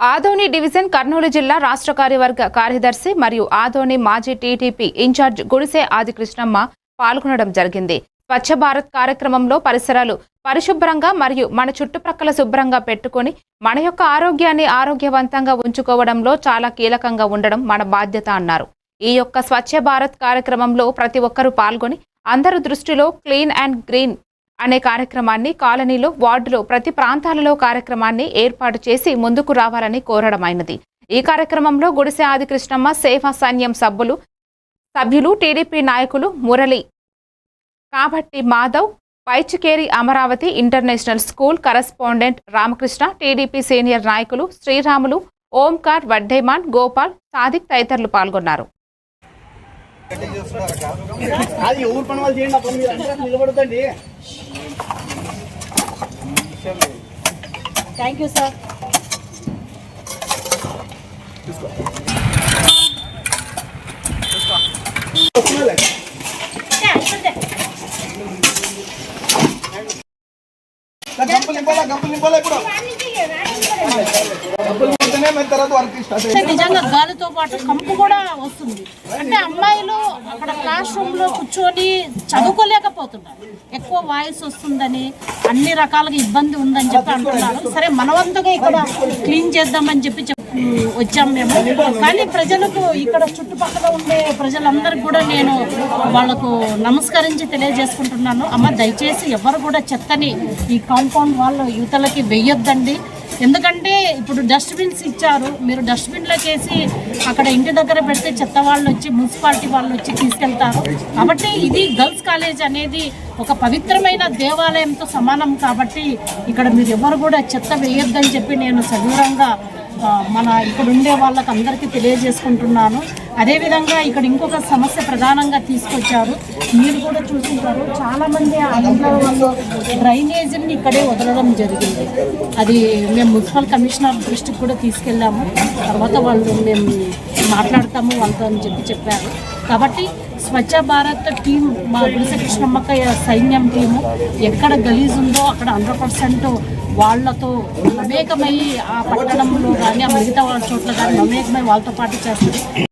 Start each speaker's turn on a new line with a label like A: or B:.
A: Adoni division Kurnool జిల్లా రాష్ట్ర కార్యవర్గ కార్యదర్శి మరియు ఆదోని మాజీ టీడీపీ ఇన్ఛార్జ్ గుడిసే ఆదికృష్ణమ్మ పాల్గొనడం జరిగింది. స్వచ్ఛ భారత్ కార్యక్రమంలో పరిసరాలు పరిశుభ్రంగా మరియు మన చుట్టుప్రక్కల శుభ్రంగా పెట్టుకొని మన యొక్క ఆరోగ్యాన్ని ఆరోగ్యవంతంగా ఉంచుకోవడంలో చాలా కీలకంగా ఉండడం మన బాధ్యత అన్నారు. ఈ యొక్క స్వచ్ఛ భారత్ కార్యక్రమంలో ప్రతి ఒక్కరూ పాల్గొని అందరి దృష్టిలో క్లీన్ అండ్ గ్రీన్ అనే కార్యక్రమాన్ని కాలనీలో వార్డులో ప్రతి ప్రాంతాలలో కార్యక్రమాన్ని ఏర్పాటు చేసి ముందుకు రావాలని కోరడమైనది ఈ కార్యక్రమంలో గుడిసె ఆదికృష్ణమ్మ సేవా సైన్యం సభ్యులు సభ్యులు టీడీపీ నాయకులు మురళి కాబట్టి Madhav పైచికేరి Amaravati international school correspondent Ramakrishna TDP senior నాయకులు శ్రీరాములు ఓంకార్ వడ్డేమాన్ గోపాల్ సాదిక్ తదితరులు పాల్గొన్నారు.
B: అది ఎవరు పని వాళ్ళు చేయండి అప్పుడు మీరు అందరూ నిలబడతండి
C: థ్యాంక్ యూ సార్
B: గంపలు నింపాలా గంపలు నింపాలా ఇప్పుడు.
C: నిజంగా గాలితో పాటు కంపు కూడా వస్తుంది. అంటే అమ్మాయిలు అక్కడ క్లాస్ రూమ్లో కూర్చొని చదువుకోలేకపోతున్నారు. ఎక్కువ వాయిస్ వస్తుందని అన్ని రకాలుగా ఇబ్బంది ఉందని చెప్పి అంటున్నారు. సరే మనవంతుగా ఇక్కడ క్లీన్ చేద్దామని చెప్పి చెప్ వచ్చాం మేము. కానీ ప్రజలకు ఇక్కడ చుట్టుపక్కల ఉండే ప్రజలందరికీ కూడా నేను వాళ్ళకు నమస్కరించి తెలియజేసుకుంటున్నాను. అమ్మ దయచేసి ఎవరు కూడా చెత్తని ఈ కాంపౌండ్ వాళ్ళ యువతలకి వెయ్యొద్దండి ఎందుకంటే ఇప్పుడు డస్ట్బిన్స్ ఇచ్చారు. మీరు డస్ట్బిన్లోకి వేసి అక్కడ ఇంటి దగ్గర పెడితే చెత్త వాళ్ళు వచ్చి మున్సిపాలిటీ వాళ్ళు వచ్చి తీసుకెళ్తారు. కాబట్టి ఇది గర్ల్స్ కాలేజ్ అనేది ఒక పవిత్రమైన దేవాలయంతో సమానం కాబట్టి ఇక్కడ మీరు ఎవరు కూడా చెత్త వేయొద్దని చెప్పి నేను సవివరంగా మన ఇక్కడ ఉండే వాళ్ళకి అందరికీ తెలియజేసుకుంటున్నాను. అదేవిధంగా ఇక్కడ ఇంకొక సమస్య ప్రధానంగా తీసుకొచ్చారు. మీరు కూడా చూసుకుంటారు చాలామంది ఆ డ్రైనేజీని ఇక్కడే వదలడం జరిగింది. అది మేము మున్సిపల్ కమిషనర్ దృష్టికి కూడా తీసుకెళ్ళాము. తర్వాత వాళ్ళు మేము మాట్లాడతాము వాళ్ళతో అని చెప్పి చెప్పారు. కాబట్టి స్వచ్ఛ భారత్ టీం మా గుడిసె సైన్యం టీము ఎక్కడ గలీజ్ ఉందో అక్కడ హండ్రెడ్ పర్సెంట్ వాళ్ళతో మమేకమై ఆ పట్టణంలో కానీ ఆ మిగతా వాళ్ళ చోట్ల కానీ మమేకమై వాళ్ళతో పాటు చేస్తుంది.